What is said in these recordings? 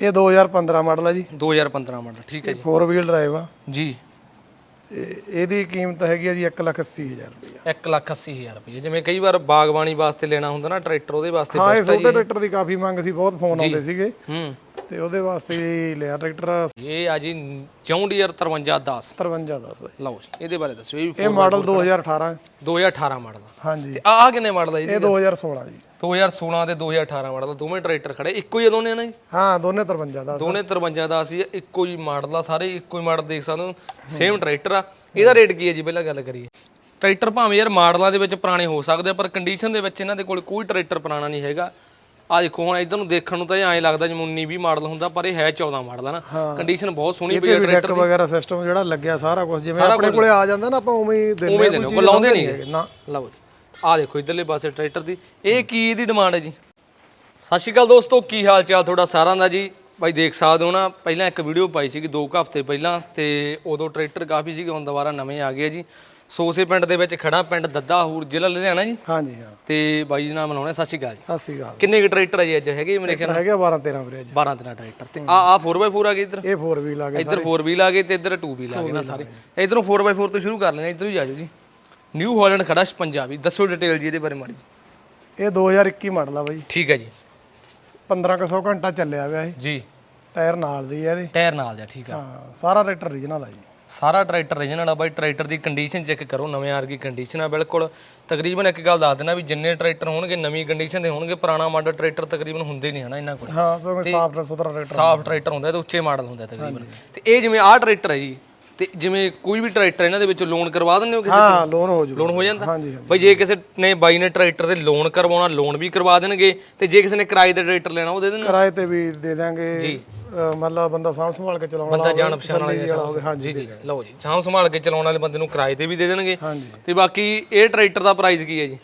ਇਹ 2015 ਮਾਡਲ ਹੈ ਜੀ। 2015 ਮਾਡਲ ਠੀਕ ਹੈ ਜੀ। 4 ਵੀਲ ਡਰਾਈਵ ਆ। ਜੀ। ਤੇ ਇਹਦੀ ਕੀਮਤ ਹੈਗੀ ਆ ਜੀ 180000 ਰੁਪਏ 1 ਲੱਖ 80 ਹਜ਼ਾਰ ਰੁਪਏ ਜਿਵੇਂ ਕਈ ਵਾਰ ਬਾਗਬਾਨੀ ਵਾਸਤੇ ਲੈਣਾ ਹੁੰਦਾ ਨਾ ਟਰੈਕਟਰ ਉਹਦੇ ਵਾਸਤੇ ਹਾਂ ਇਹ ਛੋਟੇ ਟਰੈਕਟਰ ਦੀ ਕਾਫੀ ਮੰਗ ਸੀ ਬਹੁਤ ਫੋਨ ਆਉਂਦੇ ਸੀਗੇ। ਹੂੰ। ਤੇ ਉਹਦੇ ਵਾਸਤੇ ਲਿਆ ਟਰੈਕਟਰ ਇਹ ਆ ਜੀ ਜੌਂਡੀਅਰ 5310 53 ਦਾ ਬਾਈ। ਲਓ ਜੀ ਇਹਦੇ ਬਾਰੇ ਦੱਸੋ ਇਹ ਇਹ ਮਾਡਲ 2018 2018 ਮਾਡਲ ਹਾਂਜੀ। ਤੇ ਆਹ ਕਿੰਨੇ ਮਾਡਲ ਦਾ ਜੀ? ਇਹ 2016 ਜੀ। 2016 ਤੇ 2018 ਮਾਡਲ ਦੋਵੇਂ ਟਰੈਕਟਰ ਖੜੇ ਇੱਕੋ ਹੀ ਆ ਦੋਨੇ ਨਾ ਜੀ? ਹਾਂ ਦੋਨੇ 53 ਦਾ ਦੋਨੇ 53 ਦਾ ਸੀ ਇੱਕੋ ਹੀ ਮਾਡਲ ਆ ਸਾਰੇ ਇੱਕੋ ਹੀ ਮਾਡਲ ਦੇਖ ਸਕਦੇ ਹੋ ਸੇਮ ਟਰੈਕਟਰ ਆ। ਇਹਦਾ ਰੇਟ ਕੀ ਹੈ ਜੀ ਪਹਿਲਾਂ ਗੱਲ ਕਰੀਏ। ਟਰੈਕਟਰ ਭਾਵੇਂ ਯਾਰ ਮਾਡਲਾਂ ਦੇ ਵਿੱਚ ਪੁਰਾਣੇ ਹੋ ਸਕਦੇ ਆ ਪਰ ਕੰਡੀਸ਼ਨ ਦੇ ਵਿੱਚ ਇਹਨਾਂ ਦੇ ਕੋਲ ਕੋਈ ਟਰੈਕਟਰ ਪੁਰਾਣਾ ਨਹੀਂ ਹੈਗਾ। ਆ ਦੇਖੋ ਹੁਣ ਇਧਰ ਨੂੰ ਦੇਖਣ ਨੂੰ ਤਾਂ ਐਂ ਲੱਗਦਾ ਜਿਵੇਂ 19 20 ਮਾਡਲ ਹੁੰਦਾ ਪਰ ਇਹ ਹੈ 14 ਮਾਡਲ ਆ ਨਾ? ਕੰਡੀਸ਼ਨ ਬਹੁਤ ਸੋਹਣੀ ਪਈ ਹੈ ਵੀ ਡੈਕ ਵਗੈਰਾ ਸਿਸਟਮ ਜਿਹੜਾ ਲੱਗਿਆ ਸਾਰਾ ਕੁਝ ਜਿਵੇਂ ਆਪਣੇ ਕੋਲੇ ਆ ਜਾਂਦਾ ਨਾ ਆਪਾਂ ਉਵੇਂ ਹੀ ਦਿੰਦੇ ਉਵੇਂ ਦੇ ਕੋਈ ਲਾਉਂਦੇ ਨਹੀਂ। ਨਾ। ਲਓ ਜੀ ਆ ਦੇਖੋ ਇਧਰਲੇ ਪਾਸੇ ਟਰੈਕਟਰ ਦੀ। ਇਹ ਕੀ ਦੀ ਡਿਮਾਂਡ ਹੈ ਜੀ? ਸਤਿ ਸ਼੍ਰੀ ਅਕਾਲ ਦੋਸਤੋ ਕੀ ਹਾਲ ਚਾਲ ਤੁਹਾਡਾ ਸਾਰਿਆਂ ਦਾ ਜੀ? ਭਾਈ ਦੇਖ ਸਕਦੇ ਹੋ ਨਾ ਪਹਿਲਾਂ ਇੱਕ ਵੀਡੀਓ ਪਾਈ ਸੀਗੀ 2 ਹਫ਼ਤੇ ਪਹਿਲਾਂ ਤੇ ਉਦੋਂ ਟਰੈਕਟਰ ਕਾਫੀ ਸੀਗੇ ਹੁਣ ਦੁਬਾਰਾ ਨਵੇਂ ਆ ਗਏ ਆ ਸੋਸੇ ਪਿੰਡ ਦੇ ਵਿੱਚ ਖੜਾ ਪਿੰਡ ਦੱਦਾ ਹੂਰ ਜ਼ਿਲ੍ਹਾ ਲੁਧਿਆਣਾ ਜੀ। ਹਾਂਜੀ ਹਾਂ। ਤੇ ਬਾਈ ਜੀ ਨਾਮ ਲਾਉਣਾ ਸਤਿ ਸ਼੍ਰੀ ਅਕਾਲ ਜੀ। ਸਤਿ ਸ਼੍ਰੀ ਅਕਾਲ। ਕਿੰਨੇ ਕੁ ਟਰੈਕਟਰ ਆ ਜੀ ਅੱਜ? ਹੈਗੇ ਮੇਰੇ ਖਿਆਲ ਹੈਗੇ 12 13 ਵੀਰੇ ਜੀ 12 ਦਿਨਾਂ ਟਰੈਕਟਰ ਤੇ ਆ ਆ 4x4 ਆ ਗਏ ਇੱਧਰ? ਇਹ 4 ਵੀਲ ਆ ਗਏ ਇੱਧਰ 4 ਵੀਲ ਆ ਗਏ ਤੇ ਇੱਧਰ 2 ਵੀਲ ਆ ਗਏ ਨਾ ਸਾਰੇ। ਇੱਧਰੋਂ 4x4 ਤੋਂ ਸ਼ੁਰੂ ਕਰ ਲੈਣੇ ਇੱਧਰ ਹੀ ਆ ਜਾਓ ਜੀ। ਨਿਊ ਹਾਲੈਂਡ ਖੜਾ ਪੰਜਾਬੀ ਦੱਸੋ ਡਿਟੇਲ ਜੀ ਇਹਦੇ ਬਾਰੇ ਮਾੜੀ। ਇਹ 2021 ਮਾਡਲ ਆ ਬਾਈ। ਠੀਕ ਹੈ ਜੀ। 1500 ਘੰਟਾ ਚੱਲਿਆ ਹੋਇਆ ਇਹ। ਜੀ। ਟਾਇਰ ਨਾਲ ਦੀ ਆ ਇਹਦੇ। ਟਾਇਰ ਨਾਲ ਦਾ ਠੀਕ ਆ। ਹਾਂ ਸਾਰਾ ਟਰੈਕਟਰ ਰੀਜਨਲ ਆ ਜੀ। ਸਾਰਾ ਟਰੈਕਟਰ ਰੀਜਨਲ ਆ ਬਾਈ ਟਰੈਕਟਰ ਦੀ ਕੰਡੀਸ਼ਨ ਚੈੱਕ ਕਰੋ ਨਵੇਂ ਆਰਗੀ ਕੰਡੀਸ਼ਨ ਆ ਬਿਲਕੁਲ। ਤਕਰੀਬਨ ਇੱਕ ਗੱਲ ਦੱਸ ਦੇਣਾ ਵੀ ਜਿੰਨੇ ਟਰੈਕਟਰ ਹੋਣਗੇ ਨਵੀਂ ਕੰਡੀਸ਼ਨ ਦੇ ਹੋਣਗੇ ਪੁਰਾਣਾ ਮਾਡਲ ਟਰੈਕਟਰ ਤਕਰੀਬਨ ਹੁੰਦੇ ਨਹੀਂ ਹਨਾ ਇਹਨਾਂ ਕੋਲ। ਹਾਂ ਸੋ ਸਾਫ਼ ਸੁਥਰਾ ਟਰੈਕਟਰ ਸਾਫ਼ ਟਰੈਕਟਰ ਹੁੰਦਾ ਤੇ ਉੱਚੇ ਮਾਡਲ ਹੁੰਦਾ ਤਕਰੀਬਨ। ਤੇ ਇਹ ਜਿਵੇਂ ਆਹ ਟਰੈਕਟਰ ਹੈ ਜੀ ਤੇ ਜਿਵੇਂ ਕੋਈ ਵੀ ਟਰੈਕਟਰ ਇਹਨਾਂ ਦੇ ਵਿੱਚ ਲੋਨ ਕਰਵਾ ਦਿੰਦੇ ਹੋ ਕਿਸੇ ਹਾਂ ਲੋਨ ਹੋ ਜੂ ਲੋਨ ਹੋ ਜਾਂਦਾ? ਹਾਂਜੀ ਹਾਂਜੀ। ਬਈ ਜੇ ਕਿਸੇ ਨੇ ਬਾਈ ਨੇ ਟਰੈਕਟਰ ਤੇ ਲੋਨ ਕਰਵਾਉਣਾ ਲੋਨ ਵੀ ਕਰਵਾ ਦੇਣਗੇ ਤੇ ਜੇ ਕਿਸੇ ਨੇ ਕਿਰਾਏ ਤੇ ਟਰੈਕਟਰ ਲੈਣਾ ਉਹ ਦੇ ਦੇਣਗੇ ਕਿਰਾਏ ਤੇ ਵੀ ਦੇ ਦਾਂਗੇ ਜੀ। ਮਤਲਬ ਬੰਦਾ ਸਾਂਭ ਸੰਭਾਲ ਕੇ ਚਲਾਉਣ ਵਾਲਾ ਬੰਦਾ ਜਾਣ ਪਛਾਣ ਵਾਲਾ ਹੋਵੇ ਹਾਂਜੀ ਜੀ ਲਓ ਜੀ ਸਾਂਭ ਸੰਭਾਲ ਕੇ ਚਲਾਉਣ ਵਾਲੇ ਬੰਦੇ ਨੂੰ ਕਿਰਾਏ ਤੇ ਵੀ ਦੇ ਦੇਣਗੇ। ਹਾਂਜੀ। ਤੇ ਬਾਕੀ ਇਹ ਟਰੈਕਟਰ ਦਾ ਪ੍ਰਾਈਸ ਕੀ ਹੈ ਜੀ?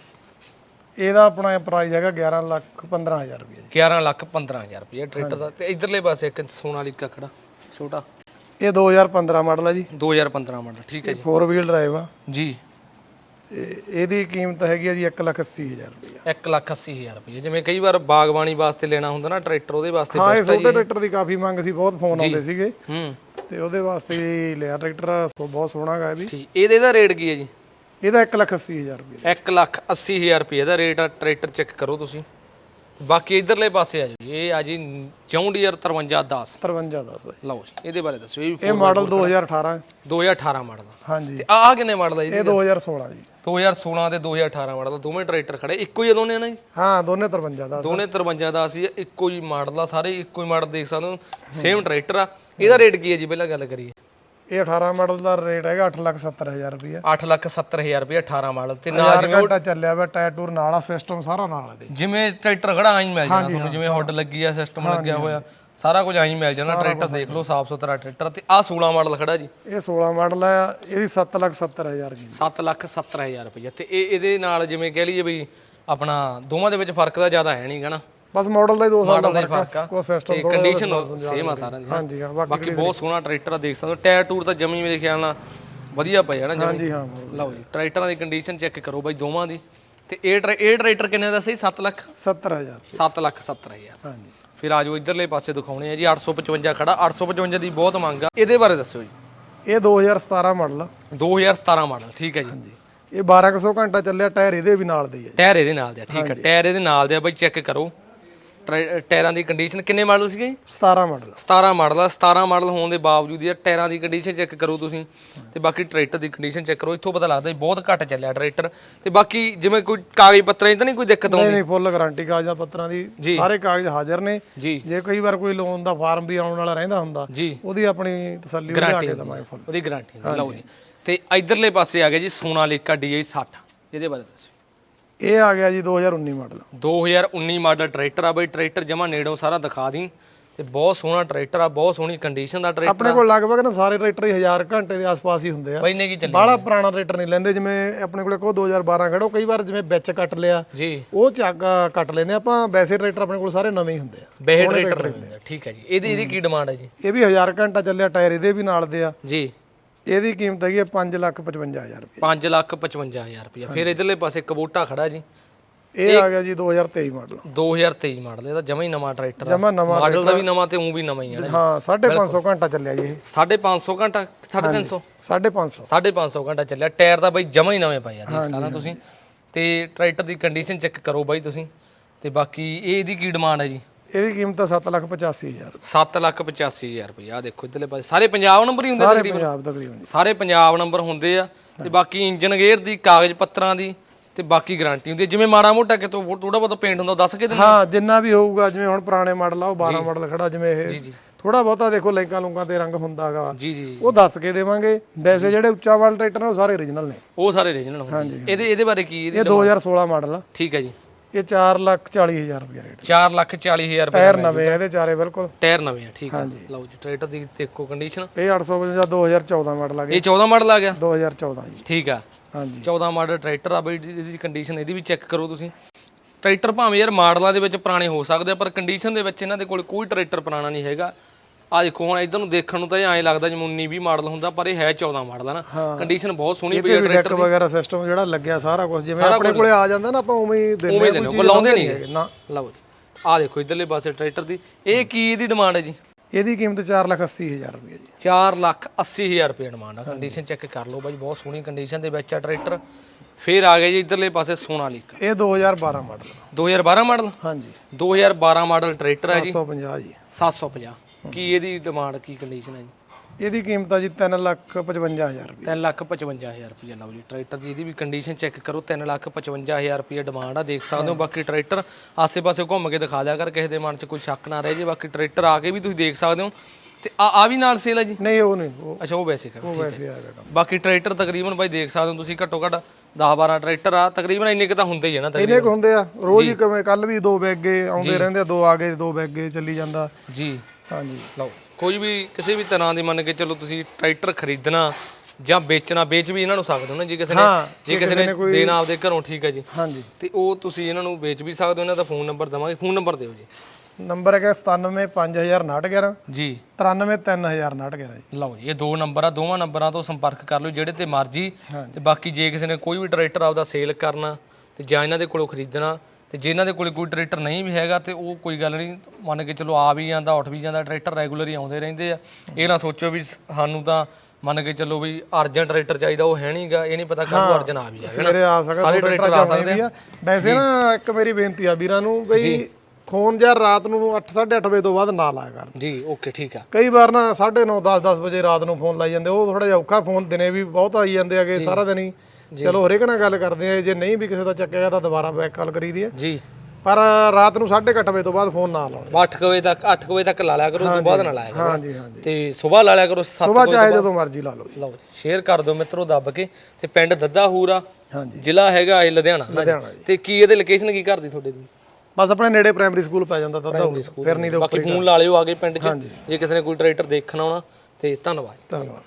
ਇਹਦਾ ਆਪਣਾ ਪ੍ਰਾਈਸ ਹੈਗਾ 11 ਲੱਖ 15000 ਰੁਪਏ। ਜੀ 11 ਲੱਖ 15000 ਰੁਪਏ ਟਰੈਕਟਰ ਦਾ। ਤੇ ਇਧਰਲੇ ਪਾਸੇ ਇੱਕ ਸੋਨਾਲੀਕਾ ਖੜਾ ਛੋਟਾ। ਇਹ 2015 ਮਾਡਲ ਹੈ ਜੀ। 2015 ਮਾਡਲ ਠੀਕ ਹੈ ਜੀ। 4 ਵੀਲ ਡਰਾਈਵ ਆ। ਜੀ। ਤੇ ਇਹਦੀ ਕੀਮਤ ਹੈਗੀ ਆ ਜੀ 180000 ਰੁਪਏ 1 ਲੱਖ 80000 ਰੁਪਏ ਜਿਵੇਂ ਕਈ ਵਾਰ ਬਾਗਬਾਨੀ ਵਾਸਤੇ ਲੈਣਾ ਹੁੰਦਾ ਨਾ ਟਰੈਕਟਰ ਉਹਦੇ ਵਾਸਤੇ ਹਾਂ ਇਹ ਛੋਟੇ ਟਰੈਕਟਰ ਦੀ ਕਾਫੀ ਮੰਗ ਸੀ ਬਹੁਤ ਫੋਨ ਆਉਂਦੇ ਸੀਗੇ। ਹੂੰ। ਤੇ ਉਹਦੇ ਵਾਸਤੇ ਲਿਆ ਟਰੈਕਟਰ ਸੋ ਬਹੁਤ ਸੋਹਣਾ ਗਾ ਇਹ ਵੀ। ਠੀਕ। ਇਹਦੇ ਦਾ ਰੇਟ ਕੀ ਹੈ ਜੀ? ਇਹਦਾ 180000 ਰੁਪਏ 1 ਲੱਖ 80000 ਰੁਪਏ ਦਾ ਰੇਟ ਆ ਟਰੈਕਟਰ ਚੈੱਕ ਕਰੋ ਤੁਸੀਂ। ਬਾਕੀ ਇਧਰਲੇ ਪਾਸੇ ਆ ਜੀ ਇਹ ਆ ਜੀ ਜੌਂਡੀਅਰ 5310 53 ਦਾ ਬਾਈ। ਲਓ ਜੀ ਇਹਦੇ ਬਾਰੇ ਦੱਸੋ ਇਹ ਮਾਡਲ 2018 2018 ਮਾਡਲ ਹਾਂਜੀ। ਤੇ ਆਹ ਕਿੰਨੇ ਮਾਡਲ ਆ ਜੀ? ਇਹ 2016 ਜੀ। 2016 ਤੇ 2018 ਮਾਡਲ ਦੋਵੇਂ ਟਰੈਕਟਰ ਖੜੇ ਇੱਕੋ ਹੀ ਦੋਨੇ ਨਾ ਜੀ? ਹਾਂ ਦੋਨੇ 53 ਦਾ ਦੋਨੇ 53 ਦਾ ਸੀ ਇੱਕੋ ਹੀ ਮਾਡਲ ਆ ਸਾਰੇ ਇੱਕੋ ਹੀ ਮਾਡਲ ਦੇਖ ਸਕਦੇ ਹੋ। ਸੇਮ ਟਰੈਕਟਰ ਆ। ਇਹਦਾ ਰੇਟ ਕੀ ਹੈ ਜੀ? ਪਹਿਲਾਂ ਗੱਲ ਕਰੀਏ। ਇਹ 18 ਮਾਡਲ ਦਾ ਰੇਟ ਹੈਗਾ 870000 ਰੁਪਏ 8 ਲੱਖ 70000 ਰੁਪਏ 18 ਮਾਡਲ ਤੇ ਨਾਲ 4 ਘੰਟਾ ਚੱਲਿਆ ਵਾ ਟਾਇਰ ਟੂਰ ਨਾਲ ਆ ਸਿਸਟਮ ਸਾਰਾ ਨਾਲ ਆ ਇਹਦੇ। ਜਿਵੇਂ ਟਰੈਕਟਰ ਖੜਾ ਆਈ ਮਿਲ ਜਾਣਾ ਤੁਹਾਨੂੰ ਜਿਵੇਂ ਹੁੱਡ ਲੱਗੀ ਆ ਸਿਸਟਮ ਲੱਗਿਆ ਹੋਇਆ ਸਾਰਾ ਕੁਝ ਆਈ ਮਿਲ ਜਾਣਾ ਟਰੈਕਟਰ ਦੇਖ ਲਓ ਸਾਫ਼ ਸੁਥਰਾ ਟਰੈਕਟਰ ਤੇ ਆਹ 16 ਮਾਡਲ ਖੜਾ ਜੀ। ਇਹ 16 ਮਾਡਲ ਆ ਇਹਦੀ 770000 ਜੀ 7 ਲੱਖ 70000 ਰੁਪਏ ਤੇ ਇਹ ਇਹਦੇ ਨਾਲ ਜਿਵੇਂ ਕਹਿ ਲਈਏ ਵੀ ਆਪਣਾ ਦੋਵਾਂ ਦੇ ਵਿੱਚ ਫ਼ਰਕ ਤਾਂ ਜ਼ਿਆਦਾ ਹੈ ਨਹੀਂਗਾ ਨਾ। ਬਸ ਮਾਡਲ ਦਾ ਹੀ 2 ਸਾਲ ਦਾ ਮਾਡਲ ਦਾ ਹੀ ਫ਼ਰਕ ਆ। ਕੋਈ ਸਿਸਟਮ ਤੇ ਕੰਡੀਸ਼ਨ ਸੇਮ ਆ ਸਾਰਿਆਂ ਦੀ ਹਾਂਜੀ ਹਾਂ ਬਾਕੀ ਬਹੁਤ ਸੋਹਣਾ ਟਰੈਕਟਰ ਆ ਦੇਖ ਸਕਦੇ ਹੋ। ਟਾਇਰ ਟੂਰ ਤਾਂ ਜਮੀ ਮੇਰੇ ਖਿਆਲ ਨਾਲ ਵਧੀਆ ਪਏ ਆ ਨਾ ਜਮੀ। ਹਾਂਜੀ ਹਾਂ ਲਓ ਜੀ ਟਰੈਕਟਰਾਂ ਦੀ ਕੰਡੀਸ਼ਨ ਚੈੱਕ ਕਰੋ ਬਾਈ ਦੋਵਾਂ ਦੀ। ਤੇ ਇਹ ਟਰੈ- ਇਹ ਟਰੈਕਟਰ ਕਿੰਨੇ ਦਾ ਸਹੀ? 7 ਲੱਖ? 70000 7 ਲੱਖ 70000 ਹਾਂਜੀ। ਫਿਰ ਆਜੋ ਇਧਰਲੇ ਪਾਸੇ ਦਿਖਾਉਣੇ ਆ ਜੀ 855 ਖੜਾ। 855 ਦੀ ਬਹੁਤ ਮੰਗ ਆ। ਇਹਦੇ ਬਾਰੇ ਦੱਸਿਓ ਜੀ। ਇਹ 2017 ਮਾਡਲ ਆ। 2017 ਮਾਡਲ ਠੀਕ ਹੈ ਜੀ। ਹਾਂਜੀ। ਇਹ 1200 ਘੰਟਾ ਚੱਲਿਆ ਟਾਇਰ ਇਹਦੇ ਵੀ ਨਾਲ ਦੇ ਹੀ ਆ ਟਾਇਰ ਇਹਦੇ ਨਾਲ ਦੇ ਆ, ਠੀਕ ਹੈ। ਟਾਇਰ ਇਹਦੇ ਨਾਲ ਦੇ ਆ ਬਾਈ ਚੈੱਕ ਕਰੋ। ਟਰੈ- ਟਾਇਰਾਂ ਦੀ ਕੰਡੀਸ਼ਨ ਕਿੰਨੇ ਮਾਡਲ ਸੀਗੇ? ਜੀ 17 ਮਾਡਲ 17 ਮਾਡਲ ਆ। 17 ਮਾਡਲ ਹੋਣ ਦੇ ਬਾਵਜੂਦ ਇਹ ਟਾਇਰਾਂ ਦੀ ਕੰਡੀਸ਼ਨ ਚੈੱਕ ਕਰੋ ਤੁਸੀਂ। ਤੇ ਬਾਕੀ ਟਰੈਕਟਰ ਦੀ ਕੰਡੀਸ਼ਨ ਚੈੱਕ ਕਰੋ। ਇੱਥੋਂ ਪਤਾ ਲੱਗਦਾ ਵੀ ਬਹੁਤ ਘੱਟ ਚੱਲਿਆ ਟਰੈਕਟਰ ਤੇ ਬਾਕੀ ਜਿਵੇਂ ਕੋਈ ਕਾਗਜ਼ ਪੱਤਰਾਂ 'ਚ ਤਾਂ ਨਹੀਂ ਕੋਈ ਦਿੱਕਤ ਨਹੀਂ ਆਉਂਦੀ? ਨਹੀਂ ਫੁੱਲ ਗਾਰੰਟੀ ਕਾਗਜ਼ਾਂ ਪੱਤਰਾਂ ਦੀ। ਸਾਰੇ ਕਾਗਜ਼ ਹਾਜ਼ਰ ਨੇ। ਜੀ। ਜੇ ਕਈ ਵਾਰ ਕੋਈ ਲੋਨ ਦਾ ਫਾਰਮ ਵੀ ਆਉਣ ਵਾਲਾ ਰਹਿੰਦਾ ਹੁੰਦਾ ਜੀ। ਉਹਦੀ ਆਪਣੀ ਤਸੱਲੀ ਲਿਆ ਕੇ ਦਵਾਂਗੇ ਫੁੱਲ ਉਹਦੀ ਗਾਰੰਟੀ ਲਓ ਜੀ। ਤੇ ਇਧਰਲੇ ਪਾਸੇ ਆ ਗਿਆ ਜੀ ਸੋਨਾਲੀਕਾ DI 60 ਇਹਦੇ ਬਾਰੇ ਦੱਸੋ। ਇਹ ਆ ਗਿਆ ਜੀ 2019 ਮਾਡਲ। 2019 ਮਾਡਲ ਟਰੈਕਟਰ ਆ ਬਈ ਟਰੈਕਟਰ ਜਮਾ ਨੇੜੋਂ ਸਾਰਾ ਦਿਖਾ ਦੀ ਤੇ ਬਹੁਤ ਸੋਹਣਾ ਟਰੈਕਟਰ ਆ ਬਹੁਤ ਸੋਹਣੀ ਕੰਡੀਸ਼ਨ ਦਾ ਟਰੈਕਟਰ ਆਪਣੇ ਕੋਲ ਲਗਭਗ ਨਾ ਸਾਰੇ ਟਰੈਕਟਰ ਹੀ 1000 ਘੰਟੇ ਦੇ ਆਸ-ਪਾਸ ਹੀ ਹੁੰਦੇ ਆ। ਬਈ ਨੇ ਕੀ ਚੱਲਿਆ ਬਾਹਲਾ ਪੁਰਾਣਾ ਟਰੈਕਟਰ ਨਹੀਂ ਲੈਂਦੇ ਜਿਵੇਂ ਆਪਣੇ ਕੋਲੇ ਕੋ 2012 ਖੜੋ ਕਈ ਵਾਰ ਜਿਵੇਂ ਵਿੱਚ ਕੱਟ ਲਿਆ। ਜੀ। ਉਹ ਚੱਕ ਕੱਟ ਲੈਨੇ ਆਪਾਂ ਵੈਸੇ ਟਰੈਕਟਰ ਆਪਣੇ ਕੋਲ ਸਾਰੇ ਨਵੇਂ ਹੀ ਹੁੰਦੇ ਆ। ਬਹਿ ਆ। ਠੀਕ ਹੈ ਜੀ। ਇਹਦੀ ਇਹਦੀ ਕੀ ਡਿਮਾਂਡ ਹੈ ਜੀ? ਇਹ ਵੀ 1000 ਘੰਟਾ ਚੱਲਿਆ ਟਾਇਰ ਇਹਦੇ ਵੀ ਨਾਲ ਦੇ ਆ। ਜੀ। ਇਹਦੀ ਕੀਮਤ ਹੈਗੀ ਹੈ 555000 ਰੁਪਏ। 5 ਲੱਖ 55000 ਰੁਪਇਆ। ਫਿਰ ਇਧਰਲੇ ਪਾਸੇ ਕਬੋਟਾ ਖੜਾ ਜੀ। ਇਹ ਆ ਗਿਆ ਜੀ 2023 ਮਾਡਲ 2023 ਮਾਡਲ ਇਹਦਾ ਜਮਾ ਹੀ ਨਵਾਂ ਟਰੈਕਟਰ ਜਮਾ ਨਵਾਂ ਮਾਡਲ ਦਾ ਵੀ ਨਵਾਂ ਤੇ ਉਹ ਵੀ ਨਵਾਂ ਹੀ ਆ ਹਾਂ 550 ਘੰਟਾ ਚੱਲਿਆ ਜੀ ਇਹ। 550 ਘੰਟਾ 350 550 550 ਘੰਟਾ ਚੱਲਿਆ। ਟਾਇਰ ਦਾ ਬਾਈ ਜਮਾ ਹੀ ਨਵੇਂ ਪਏ ਆ ਦੇਖ ਸਕਦਾ ਤੁਸੀਂ। ਤੇ ਟਰੈਕਟਰ ਦੀ ਕੰਡੀਸ਼ਨ ਚੈੱਕ ਕਰੋ ਬਾਈ ਤੁਸੀਂ। ਤੇ ਬਾਕੀ ਇਹ ਇਹਦੀ ਕੀ ਡਿਮਾਂਡ ਹੈ ਜੀ? ਇਹਦੀ ਕੀਮਤ 785000 7 ਲੱਖ 85000 ਰੁਪਏ। ਆ ਦੇਖੋ ਇਧਰਲੇ ਪਾਸੇ ਸਾਰੇ ਪੰਜਾਬ ਨੰਬਰ ਹੀ ਹੁੰਦੇ ਸਾਰੇ ਤਕਰੀਬਨ। ਪੰਜਾਬ ਤਕਰੀਬਨ ਜੀ। ਸਾਰੇ ਪੰਜਾਬ ਨੰਬਰ ਹੁੰਦੇ ਆ ਤੇ ਬਾਕੀ ਇੰਜਨ ਗੇਅਰ ਦੀ ਕਾਗਜ਼ ਪੱਤਰਾਂ ਦੀ ਤੇ ਬਾਕੀ ਗਾਰੰਟੀ ਹੁੰਦੀ। ਜਿਵੇਂ ਮਾੜਾ ਮੋਟਾ ਕਿਤੋਂ ਥੋੜਾ ਬਹੁਤਾ ਪੇਂਟ ਹੁੰਦਾ ਉਹ ਦੱਸ ਕੇ ਦਿੰਦੇ ਹਾਂ? ਜਿੰਨਾ ਵੀ ਹੋਊਗਾ ਜਿਵੇਂ ਹੁਣ ਪੁਰਾਣੇ ਮਾਡਲ ਆ ਉਹ 12 ਮਾਡਲ ਖੜਾ ਜਿਵੇਂ ਇਹ ਜੀ। ਥੋੜਾ ਬਹੁਤਾ ਦੇਖੋ ਲੈਂਕਾਂ ਲੁੰਕਾਂ ਤੇ ਰੰਗ ਹੁੰਦਾਗਾ ਜੀ ਜੀ ਉਹ ਦੱਸ ਕੇ ਦੇਵਾਂਗੇ। ਵੈਸੇ ਜਿਹੜੇ ਉੱਚਾ ਮਾਡਲ ਟਰੈਕਟਰ ਨੇ ਉਹ ਸਾਰੇ origignal ਨੇ। ਉਹ ਸਾਰੇ ਰੀਜਨਲ ਹੁੰਦੇ ਇਹਦੇ ਇਹਦੇ ਬਾਰੇ ਕੀ ਇਹਦੀ ਇਹ 2016 ਮਾਡਲ ਆ। ਠੀਕ ਹੈ ਜੀ। ਇਹ 440000 ਰੁਪਏ ਰੇਟ। 4 ਲੱਖ 40000 ਰੁਪਏ ਟਾਇਰ ਨਵੇਂ ਆ ਇਹਦੇ ਚਾਰੇ ਬਿਲਕੁਲ। ਟਾਇਰ ਨਵੇਂ ਆ ਠੀਕ ਹੈ ਲਓ ਜੀ ਟਰੈਕਟਰ ਦੀ ਦੇਖੋ ਕੰਡੀਸ਼ਨ ਇਹ 855 2014 ਮਾਡਲ ਆ ਗਿਆ। ਇਹ 14 ਮਾਡਲ ਆ ਗਿਆ? 2014 ਜੀ। ਠੀਕ ਆ। ਹਾਂਜੀ। 14 ਮਾਡਲ ਟਰੈਕਟਰ ਆ ਬਈ ਇਹਦੀ ਕੰਡੀਸ਼ਨ ਇਹਦੀ ਵੀ ਚੈੱਕ ਕਰੋ ਤੁਸੀਂ। ਟਰੈਕਟਰ ਭਾਵੇਂ ਯਾਰ ਮਾਡਲਾਂ ਦੇ ਵਿੱਚ ਪੁਰਾਣੇ ਹੋ ਸਕਦੇ ਆ ਪਰ ਕੰਡੀਸ਼ਨ ਦੇ ਵਿੱਚ ਇਹਨਾਂ ਦੇ ਕੋਲ ਕੋਈ ਟਰੈਕਟਰ ਪੁਰਾਣਾ ਨਹੀਂ ਹੈਗਾ। ਆ ਦੇਖੋ ਹੁਣ ਇਧਰ ਨੂੰ ਦੇਖਣ ਨੂੰ ਤਾਂ ਐਂ ਲੱਗਦਾ ਜਿਵੇਂ 19 20 ਮਾਡਲ ਹੁੰਦਾ ਪਰ ਇਹ ਹੈ 14 ਮਾਡਲ ਆ ਨਾ ਕੰਡੀਸ਼ਨ ਬਹੁਤ ਸੋਹਣੀ ਪਈ ਵੀ ਟਰੈਕਟਰ ਵਗੈਰਾ ਸਿਸਟਮ ਜਿਹੜਾ ਲੱਗਿਆ ਸਾਰਾ ਕੁਝ ਜਿਵੇਂ ਆਪਣੇ ਕੋਲੇ ਆ ਜਾਂਦਾ ਨਾ ਆਪਾਂ ਉਵੇਂ ਹੀ ਦਿੰਦੇ ਉਵੇਂ ਆ, ਦੇ ਨੇ ਕੋਈ ਲਾਉਂਦੇ ਨਹੀਂ। ਨਾ। ਲਓ ਜੀ ਆ ਦੇਖੋ ਇਧਰਲੇ ਪਾਸੇ ਟਰੈਕਟਰ ਦੀ ਇਹ ਕੀ ਇਹਦੀ ਡਿਮਾਂਡ ਹੈ ਜੀ? ਇਹਦੀ ਕੀਮਤ 480000 ਰੁਪਏ ਜੀ। 4 ਲੱਖ 80000 ਰੁਪਏ ਡਿਮਾਂਡ ਆ ਕੰਡੀਸ਼ਨ ਚੈੱਕ ਕਰ ਲਓ ਬਾਈ ਬਹੁਤ ਸੋਹਣੀ ਕੰਡੀਸ਼ਨ ਦੇ ਵਿੱਚ ਆ ਟਰੈਕਟਰ ਫਿਰ ਆ ਗਿਆ ਜੀ ਇਧਰਲੇ ਪਾਸੇ ਸੋਨਾਲੀਕਾ ਇਹ 2012 ਮਾਡਲ। 2012 ਮਾਡਲ? ਹਾਂਜੀ। 2012 ਮਾਡਲ ਟਰੈਕਟਰ ਹੈ ਜੀ। 750 ਜੀ। 750 ਕੀ ਇਹਦੀ ਡਿਮਾਂਡ ਕੀ ਕੰਡੀਸ਼ਨ ਹੈ ਜੀ? ਇਹਦੀ ਕੀਮਤ ਆ ਜੀ 355000 ਰੁਪਏ। 3 ਲੱਖ 55000 ਰੁਪਏ ਲਓ ਜੀ ਟਰੈਕਟਰ ਦੀ ਇਹਦੀ ਵੀ ਕੰਡੀਸ਼ਨ ਚੈੱਕ ਕਰੋ 3 ਲੱਖ 55000 ਰੁਪਏ ਡਿਮਾਂਡ ਆ ਦੇਖ ਸਕਦੇ ਹੋ ਬਾਕੀ ਟਰੈਕਟਰ ਆਸੇ-ਪਾਸੇ ਘੁੰਮ ਕੇ ਦਿਖਾ ਦਿਆ ਕਰ ਕਿਸੇ ਦੇ ਮਨ 'ਚ ਕੋਈ ਸ਼ੱਕ ਨਾ ਰਹੇ ਜੇ ਬਾਕੀ ਟਰੈਕਟਰ ਆ ਕੇ ਵੀ ਤੁਸੀਂ ਦੇਖ ਸਕਦੇ ਹੋ। ਤੇ ਆ ਆ ਵੀ ਨਾਲ ਸੇਲ ਹੈ ਜੀ? ਨਹੀਂ ਉਹ ਨਹੀਂ ਉਹ ਅੱਛਾ ਉਹ ਵੈਸੇ ਕਰ ਉਹ ਵੈਸੇ ਆ ਗਿਆ ਬਾਕੀ ਟਰੈਕਟਰ ਤਕਰੀਬਨ ਬਾਈ ਦੇਖ ਸਕਦੇ ਹੋ ਤੁਸੀਂ ਘੱਟੋ ਘੱਟ 10 12 ਟਰੈਕਟਰ ਆ ਤਕਰੀਬਨ ਇੰਨੇ ਕੁ ਤਾਂ ਹੁੰਦੇ ਹੀ ਆ ਨਾ ਇੰਨੇ ਕੁ ਹੁੰਦੇ ਆ। ਰੋਜ਼ ਹੀ ਕਿਵੇਂ ਕੱਲ ਵੀ ਦੋ ਬੈਗੇ ਆਉਂਦੇ ਰਹਿੰਦੇ ਆ, ਦੋ ਆ ਗਏ ਦੋ ਬੈਗੇ ਚੱਲੀ ਜਾਂਦਾ। ਜੀ। ਹਾਂਜੀ। ਲਓ ਕੋਈ ਵੀ ਕਿਸੇ ਵੀ ਤਰ੍ਹਾਂ ਦੀ ਮੰਨ ਕੇ ਚਲੋ ਤੁਸੀਂ ਟਰੈਕਟਰ ਖਰੀਦਣਾ ਜਾਂ ਵੇਚਣਾ ਵੇਚ ਵੀ ਇਹਨਾਂ ਨੂੰ ਸਕਦੇ ਹੋ ਨਾ ਜੇ ਕਿਸੇ ਨੇ। ਜੇ ਕਿਸੇ ਨੇ ਦੇਣਾ ਆਪਦੇ ਘਰੋਂ ਠੀਕ ਹੈ ਜੀ। ਹਾਂਜੀ। ਤੇ ਉਹ ਤੁਸੀਂ ਇਹਨਾਂ ਨੂੰ ਵੇਚ ਵੀ ਸਕਦੇ ਹੋ ਇਹਨਾਂ ਦਾ ਫੋਨ ਨੰਬਰ ਦਵਾਂਗੇ ਫੋਨ ਨੰਬਰ ਦਿਓ ਜੀ। ਨੰਬਰ ਹੈਗਾ 975011 ਜੀ। 933011 ਜੀ। ਲਓ ਜੀ ਇਹ ਦੋ ਨੰਬਰ ਆ ਦੋਵਾਂ ਨੰਬਰਾਂ ਤੋਂ ਸੰਪਰਕ ਕਰ ਲਓ ਜਿਹੜੇ ਤੇ ਮਰਜ਼ੀ। ਤੇ ਬਾਕੀ ਜੇ ਕਿਸੇ ਨੇ ਕੋਈ ਵੀ ਟਰੈਕਟਰ ਆਪਦਾ ਸੇਲ ਕਰਨਾ ਤੇ ਜਾਂ ਇਹਨਾਂ ਦੇ ਕੋਲੋਂ ਖਰੀਦਣਾ ਤੇ ਜੇ ਇਹਨਾਂ ਦੇ ਕੋਲ ਕੋਈ ਟਰੈਕਟਰ ਨਹੀਂ ਵੀ ਹੈਗਾ ਤੇ ਉਹ ਕੋਈ ਗੱਲ ਨਹੀਂ ਮੰਨ ਕੇ ਚਲੋ ਆ ਵੀ ਜਾਂਦਾ ਉੱਠ ਵੀ ਜਾਂਦਾ ਟਰੈਕਟਰ ਰੈਗੂਲਰ ਹੀ ਆਉਂਦੇ ਰਹਿੰਦੇ ਆ। ਇਹ ਨਾ ਸੋਚੋ ਵੀ ਸਾਨੂੰ ਤਾਂ ਮੰਨ ਕੇ ਚੱਲੋ ਵੀ ਅਰਜੈਂਟ ਟਰੈਕਟਰ ਚਾਹੀਦਾ ਉਹ ਹੈ ਨਹੀਂਗਾ ਇਹ ਨਹੀਂ ਪਤਾ ਕਦੋਂ ਅਰਜਨ ਆ ਵੀ ਸਕਦਾ ਸਾਰੇ ਟਰੈਕਟਰ ਆ ਸਕਦੇ ਆ। ਵੈਸੇ ਨਾ ਇੱਕ ਮੇਰੀ ਬੇਨਤੀ ਆ ਵੀਰਾਂ ਨੂੰ ਬਈ ਫੋਨ ਜਾਂ ਰਾਤ ਨੂੰ 8:30 ਵਜੇ ਤੋਂ ਬਾਅਦ ਨਾ ਲਾਇਆ ਕਰਨ ਜੀ ਓਕੇ ਠੀਕ ਆ। ਕਈ ਵਾਰ ਨਾ 9:30 10 10 ਵਜੇ ਰਾਤ ਨੂੰ ਫੋਨ ਲਾਈ ਜਾਂਦੇ ਉਹ ਥੋੜਾ ਜਿਹਾ ਔਖਾ ਫੋਨ ਦਿਨੇ ਵੀ ਬਹੁਤ ਆਈ ਜਾਂਦੇ ਆਗੇ ਸਾਰਾ ਦਿਨ ਹੀ। ਚਲੋ ਹਰੇਕ ਨਾਲ ਗੱਲ ਕਰਦੇ ਆ ਜੇ ਨਹੀਂ ਵੀ ਕਿਸੇ ਦਾ ਚੱਕਿਆ ਤਾਂ ਦੁਬਾਰਾ ਬੈਕ ਕਾਲ ਕਰੀਦੀ ਹੈ ਜੀ। ਪਰ ਰਾਤ ਨੂੰ 8:30 ਵਜੇ ਤੋਂ ਬਾਅਦ ਫੋਨ ਨਾ ਲਾਉਣਾ 8 ਵਜੇ ਤੱਕ 8 ਵਜੇ ਤੱਕ ਲਾ ਲਿਆ ਕਰੋ ਉਸ ਤੋਂ ਬਾਅਦ ਨਾ ਲਾਇਆ ਕਰੋ। ਹਾਂਜੀ ਹਾਂਜੀ। ਤੇ ਸਵੇਰ ਲਾ ਲਿਆ ਕਰੋ 7 ਸਵੇਰ ਚਾਹੇ ਜਦੋਂ ਮਰਜ਼ੀ ਲਾ ਲਓ ਲਓ ਜੀ ਸ਼ੇਅਰ ਕਰ ਦਿਓ ਮਿੱਤਰੋ ਦੱਬ ਕੇ। ਤੇ ਪਿੰਡ ਦੱਦਾ ਹੂਰ ਆ। ਹਾਂਜੀ। ਜ਼ਿਲ੍ਹਾ ਹੈਗਾ ਇਹ ਲੁਧਿਆਣਾ। ਤੇ ਕੀ ਇਹਦੇ ਲੋਕੇਸ਼ਨ ਕੀ ਕਰਦੀ ਤੁਹਾਡੇ? ਦੀ ਬਸ ਆਪਣੇ ਨੇੜੇ ਪ੍ਰਾਇਮਰੀ ਸਕੂਲ ਪੈ ਜਾਂਦਾ ਤਾਂ ਫਿਰ ਨਹੀਂ ਤਾਂ ਬਾਕੀ ਫੋਨ ਲਾ ਲਿਓ ਆ ਕੇ ਪਿੰਡ 'ਚ ਜੇ ਕਿਸੇ ਨੇ ਕੋਈ ਟਰੈਕਟਰ ਦੇਖਣਾ ਆਉਣਾ ਤੇ ਧੰਨਵਾਦ। ਧੰਨਵਾਦ।